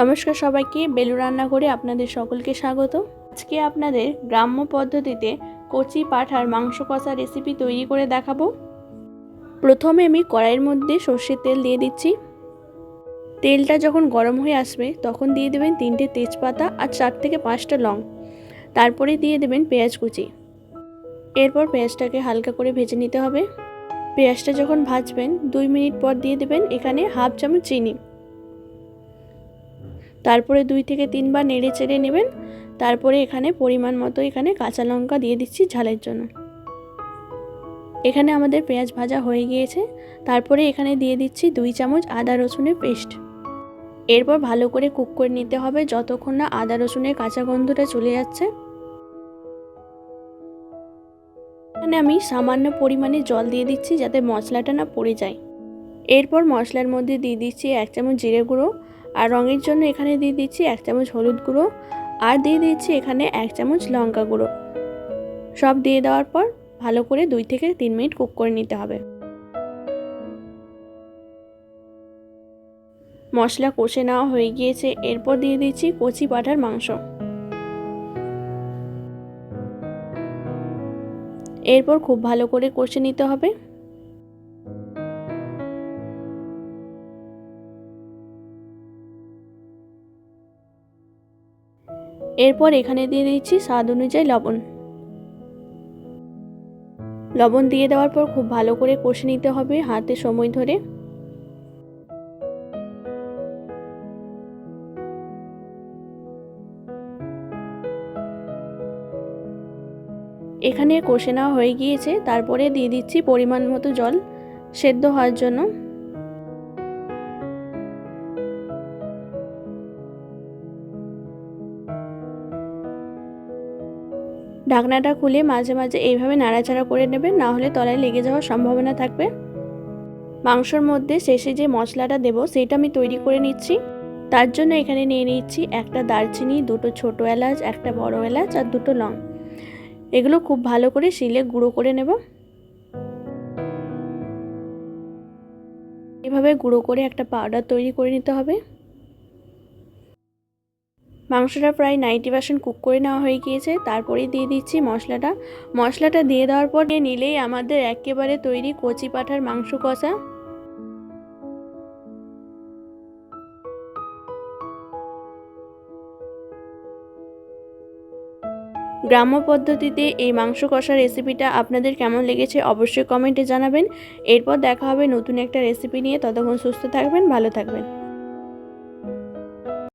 নমস্কার সবাইকে, বেলু রান্না করে আপনাদের সকলকে স্বাগত। আজকে আপনাদের গ্রাম্য পদ্ধতিতে কচি পাঠার মাংস কষা রেসিপি তৈরি করে দেখাবো। প্রথমে আমি কড়াইয়ের মধ্যে সর্ষের তেল দিয়ে দিচ্ছি। তেলটা যখন গরম হয়ে আসবে, তখন দিয়ে দেবেন তিনটে তেজপাতা আর চার থেকে পাঁচটা লং। তারপরে দিয়ে দেবেন পেঁয়াজ কুচি। এরপর পেঁয়াজটাকে হালকা করে ভেজে নিতে হবে। পেঁয়াজটা যখন ভাজবেন, দুই মিনিট পর দিয়ে দেবেন এখানে হাফ চামচ চিনি। তারপরে দুই থেকে তিনবার নেড়ে চেড়ে নেবেন। তারপরে এখানে পরিমাণ মতো এখানে কাঁচা লঙ্কা দিয়ে দিচ্ছি ঝালের জন্য। এখানে আমাদের পেঁয়াজ ভাজা হয়ে গিয়েছে। তারপরে এখানে দিয়ে দিচ্ছি দুই চামচ আদা রসুনের পেস্ট। এরপর ভালো করে কুক করে নিতে হবে যতক্ষণ না আদা রসুনের কাঁচা গন্ধটা চলে যাচ্ছে। এখানে আমি সামান্য পরিমাণে জল দিয়ে দিচ্ছি যাতে মশলাটা না পড়ে যায়। এরপর মশলার মধ্যে দিয়ে দিচ্ছি এক চামচ জিরে গুঁড়ো। আর রঙের জন্য এখানে দিয়ে দিচ্ছি এক চামচ হলুদ গুঁড়ো, আর দিয়ে দিচ্ছি এখানে এক চামচ লঙ্কা গুঁড়ো। সব দিয়ে দেওয়ার পর ভালো করে দুই থেকে তিন মিনিট কুক করে নিতে হবে। মশলা কষে নেওয়া হয়ে গিয়েছে, এরপর দিয়ে দিচ্ছি কচি পাঠার মাংস। এরপর খুব ভালো করে কষে নিতে হবে। এরপর এখানে দিয়ে দিচ্ছি স্বাদ অনুযায়ী লবণ। লবণ দিয়ে দেওয়ার পর খুব ভালো করে কষে নিতে হবে হাতে সময় ধরে। এখানে কষে নেওয়া হয়ে গিয়েছে, তারপরে দিয়ে দিচ্ছি পরিমাণ মতো জল সেদ্ধ হওয়ার জন্য। ঢাকনাটা খুলে মাঝে মাঝে এইভাবে নাড়াচাড়া করে নেবেন, না হলে তলায় লেগে যাওয়ার সম্ভাবনা থাকবে। মাংসর মধ্যে শেষে যে মশলাটা দেব সেটা আমি তৈরি করে নিচ্ছি। তার জন্য এখানে নিয়ে নিচ্ছি একটা দারচিনি, দুটো ছোটো এলাচ, একটা বড় এলাচ আর দুটো লং। এগুলো খুব ভালো করে শিলে গুঁড়ো করে নেব। এভাবে গুঁড়ো করে একটা পাউডার তৈরি করে নিতে হবে। মাংসটা প্রায় নাইনটি পার্সেন্ট কুক করে নেওয়া হয়ে গিয়েছে। তারপরেই দিয়ে দিচ্ছি মশলাটা। মশলাটা দিয়ে দেওয়ার পর নিলেই আমাদের একেবারে তৈরি কচি পাঠার মাংস কষা। গ্রাম্য পদ্ধতিতে এই মাংস কষা রেসিপিটা আপনাদের কেমন লেগেছে অবশ্যই কমেন্টে জানাবেন। এরপর দেখা হবে নতুন একটা রেসিপি নিয়ে। ততক্ষণ সুস্থ থাকবেন, ভালো থাকবেন।